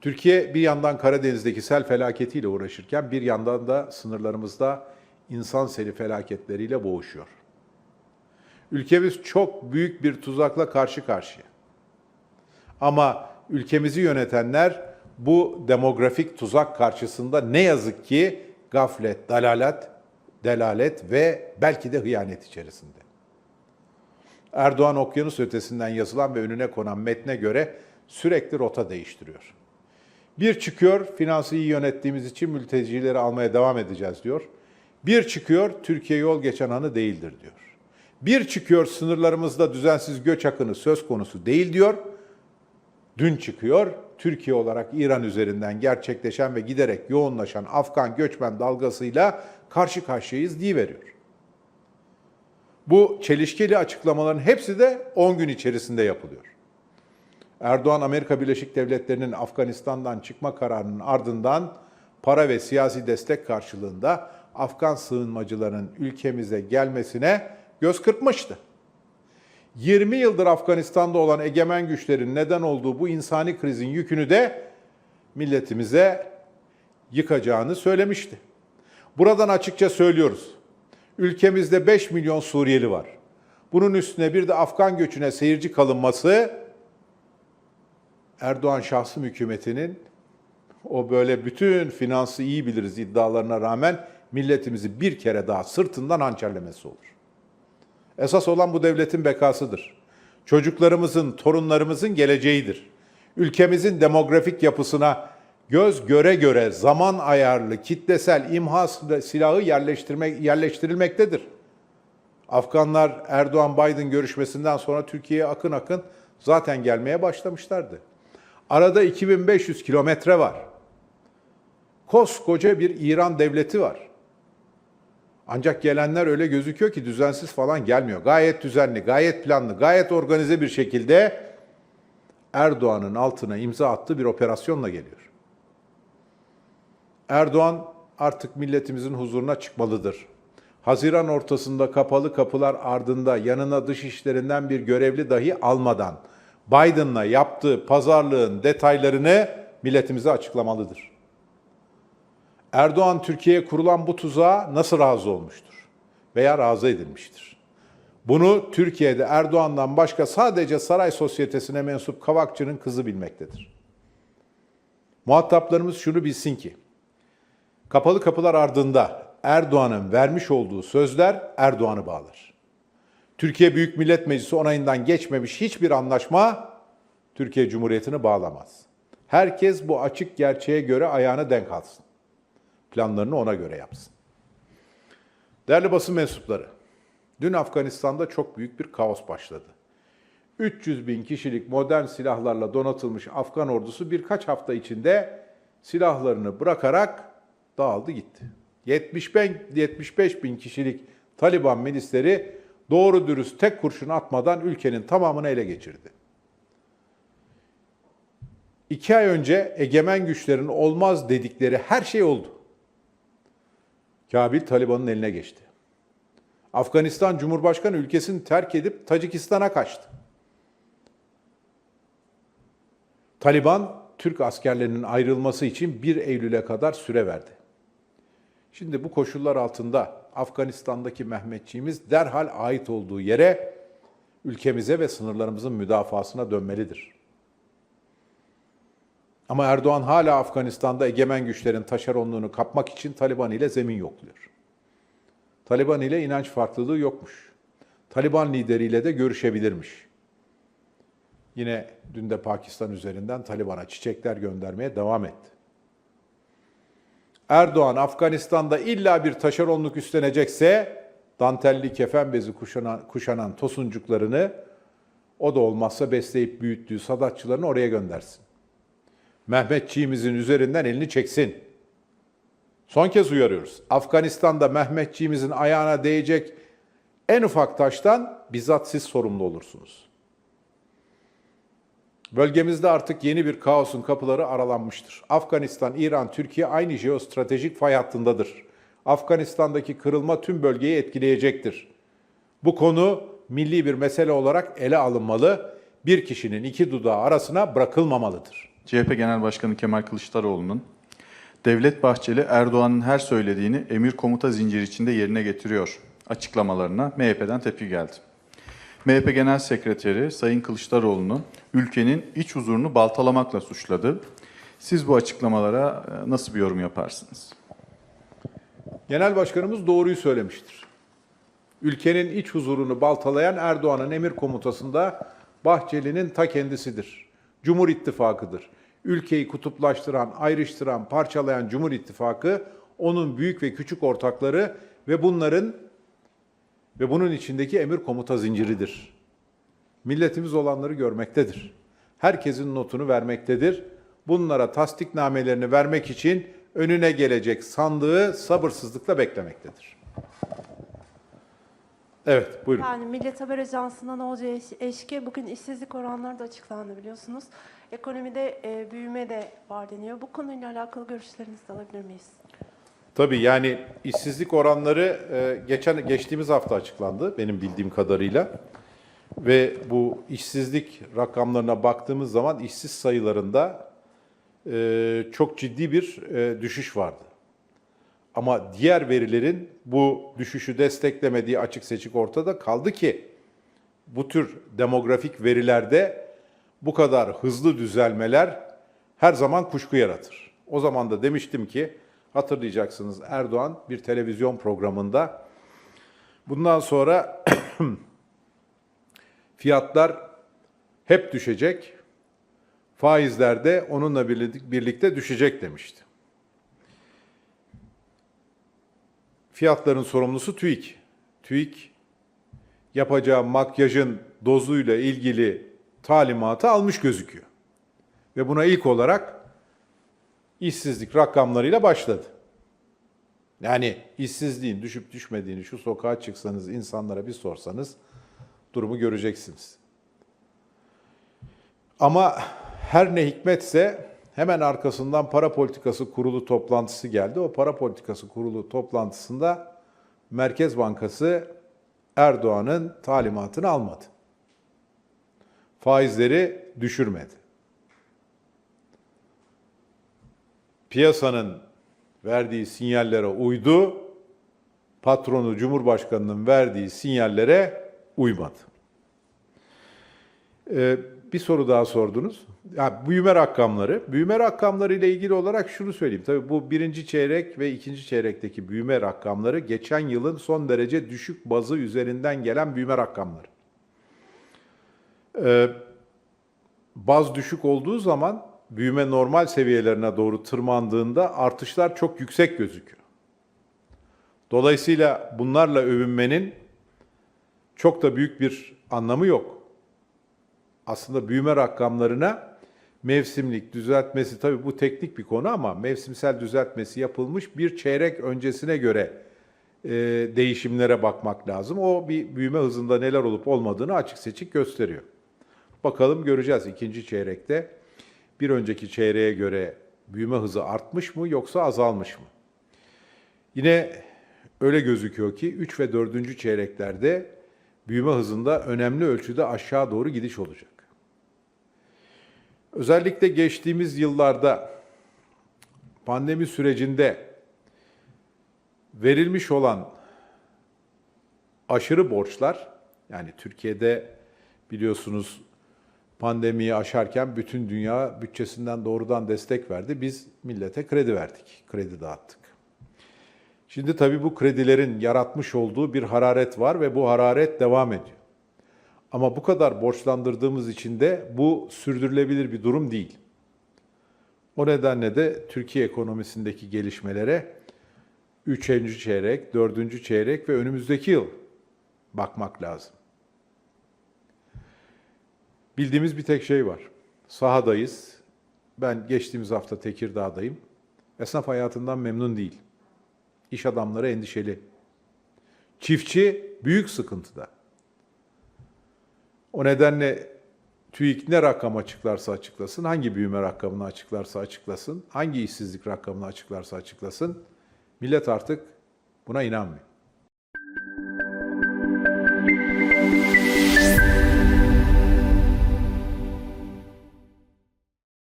Türkiye bir yandan Karadeniz'deki sel felaketiyle uğraşırken bir yandan da sınırlarımızda insan seli felaketleriyle boğuşuyor. Ülkemiz çok büyük bir tuzakla karşı karşıya. Ama ülkemizi yönetenler bu demografik tuzak karşısında ne yazık ki gaflet, dalalet, delalet ve belki de hıyanet içerisinde. Erdoğan okyanus ötesinden yazılan ve önüne konan metne göre sürekli rota değiştiriyor. Bir çıkıyor, finansı iyi yönettiğimiz için mültecileri almaya devam edeceğiz diyor. Bir çıkıyor, Türkiye yol geçen anı değildir diyor. Bir çıkıyor, sınırlarımızda düzensiz göç akını söz konusu değil diyor. Dün çıkıyor, Türkiye olarak İran üzerinden gerçekleşen ve giderek yoğunlaşan Afgan göçmen dalgasıyla karşı karşıyayız diye veriyor. Bu çelişkili açıklamaların hepsi de 10 gün içerisinde yapılıyor. Erdoğan Amerika Birleşik Devletleri'nin Afganistan'dan çıkma kararının ardından para ve siyasi destek karşılığında Afgan sığınmacıların ülkemize gelmesine göz kırpmıştı. 20 yıldır Afganistan'da olan egemen güçlerin neden olduğu bu insani krizin yükünü de milletimize yıkacağını söylemişti. Buradan açıkça söylüyoruz. Ülkemizde 5 milyon Suriyeli var. Bunun üstüne bir de Afgan göçüne seyirci kalınması Erdoğan şahsım hükümetinin o böyle bütün finansı iyi biliriz iddialarına rağmen milletimizi bir kere daha sırtından hançerlemesi olur. Esas olan bu devletin bekasıdır. Çocuklarımızın, torunlarımızın geleceğidir. Ülkemizin demografik yapısına göz göre göre zaman ayarlı kitlesel imha silahı yerleştirmek yerleştirilmektedir. Afganlar Erdoğan-Biden görüşmesinden sonra Türkiye'ye akın akın zaten gelmeye başlamışlardı. Arada 2500 kilometre var. Koskoca bir İran devleti var. Ancak gelenler öyle gözüküyor ki düzensiz falan gelmiyor. Gayet düzenli, gayet planlı, gayet organize bir şekilde Erdoğan'ın altına imza attığı bir operasyonla geliyor. Erdoğan artık milletimizin huzuruna çıkmalıdır. Haziran ortasında kapalı kapılar ardında yanına dış işlerinden bir görevli dahi almadan Biden'la yaptığı pazarlığın detaylarını milletimize açıklamalıdır. Erdoğan Türkiye'ye kurulan bu tuzağa nasıl razı olmuştur veya razı edilmiştir? Bunu Türkiye'de Erdoğan'dan başka sadece saray sosyetesine mensup Kavakçı'nın kızı bilmektedir. Muhataplarımız şunu bilsin ki, kapalı kapılar ardında Erdoğan'ın vermiş olduğu sözler Erdoğan'ı bağlar. Türkiye Büyük Millet Meclisi onayından geçmemiş hiçbir anlaşma Türkiye Cumhuriyeti'ni bağlamaz. Herkes bu açık gerçeğe göre ayağını denk alsın. Planlarını ona göre yapsın. Değerli basın mensupları, dün Afganistan'da çok büyük bir kaos başladı. 300 bin kişilik modern silahlarla donatılmış Afgan ordusu birkaç hafta içinde silahlarını bırakarak dağıldı gitti. 75, 75 bin kişilik Taliban milisleri doğru dürüst tek kurşun atmadan ülkenin tamamını ele geçirdi. İki ay önce egemen güçlerin olmaz dedikleri her şey oldu. Kabil Taliban'ın eline geçti. Afganistan Cumhurbaşkanı ülkesini terk edip Tacikistan'a kaçtı. Taliban Türk askerlerinin ayrılması için 1 Eylül'e kadar süre verdi. Şimdi bu koşullar altında Afganistan'daki Mehmetçiğimiz derhal ait olduğu yere ülkemize ve sınırlarımızın müdafasına dönmelidir. Ama Erdoğan hala Afganistan'da egemen güçlerin taşeronluğunu kapmak için Taliban ile zemin yokluyor. Taliban ile inanç farklılığı yokmuş. Taliban lideriyle de görüşebilirmiş. Yine dün de Pakistan üzerinden Taliban'a çiçekler göndermeye devam etti. Erdoğan Afganistan'da illa bir taşeronluk üstlenecekse dantelli kefen bezi kuşanan, kuşanan tosuncuklarını o da olmazsa besleyip büyüttüğü sadatçılarını oraya göndersin. Mehmetçiğimizin üzerinden elini çeksin. Son kez uyarıyoruz. Afganistan'da Mehmetçiğimizin ayağına değecek en ufak taştan bizzat siz sorumlu olursunuz. Bölgemizde artık yeni bir kaosun kapıları aralanmıştır. Afganistan, İran, Türkiye aynı jeostratejik fay hattındadır. Afganistan'daki kırılma tüm bölgeyi etkileyecektir. Bu konu milli bir mesele olarak ele alınmalı, bir kişinin iki dudağı arasına bırakılmamalıdır. CHP Genel Başkanı Kemal Kılıçdaroğlu'nun Devlet Bahçeli Erdoğan'ın her söylediğini emir komuta zinciri içinde yerine getiriyor açıklamalarına MHP'den tepki geldi. MHP Genel Sekreteri Sayın Kılıçdaroğlu'nu ülkenin iç huzurunu baltalamakla suçladı. Siz bu açıklamalara e, nasıl bir yorum yaparsınız? Genel Başkanımız doğruyu söylemiştir. Ülkenin iç huzurunu baltalayan Erdoğan'ın emir komutasında Bahçeli'nin ta kendisidir. Cumhur İttifakı'dır. Ülkeyi kutuplaştıran, ayrıştıran, parçalayan Cumhur İttifakı onun büyük ve küçük ortakları ve bunların ve bunun içindeki emir komuta zinciridir. Milletimiz olanları görmektedir. Herkesin notunu vermektedir. Bunlara tasdiknamelerini vermek için önüne gelecek sandığı sabırsızlıkla beklemektedir. Evet, buyurun. Yani Millet Haber Ajansı'ndan Olca Eş- Eşki bugün işsizlik oranları da açıklandı biliyorsunuz. Ekonomide e, büyüme de var deniyor. Bu konuyla alakalı görüşlerinizi alabilir miyiz? Tabii yani işsizlik oranları e, geçen geçtiğimiz hafta açıklandı benim bildiğim kadarıyla. Ve bu işsizlik rakamlarına baktığımız zaman işsiz sayılarında e, çok ciddi bir e, düşüş vardı. Ama diğer verilerin bu düşüşü desteklemediği açık seçik ortada kaldı ki bu tür demografik verilerde bu kadar hızlı düzelmeler her zaman kuşku yaratır. O zaman da demiştim ki hatırlayacaksınız Erdoğan bir televizyon programında bundan sonra fiyatlar hep düşecek, faizler de onunla birlik- birlikte düşecek demişti. Fiyatların sorumlusu TÜİK. TÜİK yapacağı makyajın dozuyla ilgili talimatı almış gözüküyor. Ve buna ilk olarak işsizlik rakamlarıyla başladı. Yani işsizliğin düşüp düşmediğini şu sokağa çıksanız insanlara bir sorsanız durumu göreceksiniz. Ama her ne hikmetse hemen arkasından para politikası kurulu toplantısı geldi. O para politikası kurulu toplantısında Merkez Bankası Erdoğan'ın talimatını almadı. Faizleri düşürmedi. Piyasanın verdiği sinyallere uydu. Patronu Cumhurbaşkanı'nın verdiği sinyallere uymadı. Ee, bir soru daha sordunuz. Ya, büyüme rakamları. Büyüme rakamları ile ilgili olarak şunu söyleyeyim. Tabii bu birinci çeyrek ve ikinci çeyrekteki büyüme rakamları geçen yılın son derece düşük bazı üzerinden gelen büyüme rakamları. Ee, baz düşük olduğu zaman büyüme normal seviyelerine doğru tırmandığında artışlar çok yüksek gözüküyor. Dolayısıyla bunlarla övünmenin çok da büyük bir anlamı yok. Aslında büyüme rakamlarına mevsimlik düzeltmesi tabii bu teknik bir konu ama mevsimsel düzeltmesi yapılmış bir çeyrek öncesine göre e, değişimlere bakmak lazım. O bir büyüme hızında neler olup olmadığını açık seçik gösteriyor. Bakalım göreceğiz ikinci çeyrekte bir önceki çeyreğe göre büyüme hızı artmış mı yoksa azalmış mı? Yine öyle gözüküyor ki 3 ve 4. çeyreklerde büyüme hızında önemli ölçüde aşağı doğru gidiş olacak. Özellikle geçtiğimiz yıllarda pandemi sürecinde verilmiş olan aşırı borçlar yani Türkiye'de biliyorsunuz pandemiyi aşarken bütün dünya bütçesinden doğrudan destek verdi. Biz millete kredi verdik, kredi dağıttık. Şimdi tabii bu kredilerin yaratmış olduğu bir hararet var ve bu hararet devam ediyor. Ama bu kadar borçlandırdığımız için de bu sürdürülebilir bir durum değil. O nedenle de Türkiye ekonomisindeki gelişmelere 3. çeyrek, 4. çeyrek ve önümüzdeki yıl bakmak lazım. Bildiğimiz bir tek şey var. Sahadayız. Ben geçtiğimiz hafta Tekirdağ'dayım. Esnaf hayatından memnun değil. İş adamları endişeli. Çiftçi büyük sıkıntıda. O nedenle TÜİK ne rakam açıklarsa açıklasın, hangi büyüme rakamını açıklarsa açıklasın, hangi işsizlik rakamını açıklarsa açıklasın, millet artık buna inanmıyor.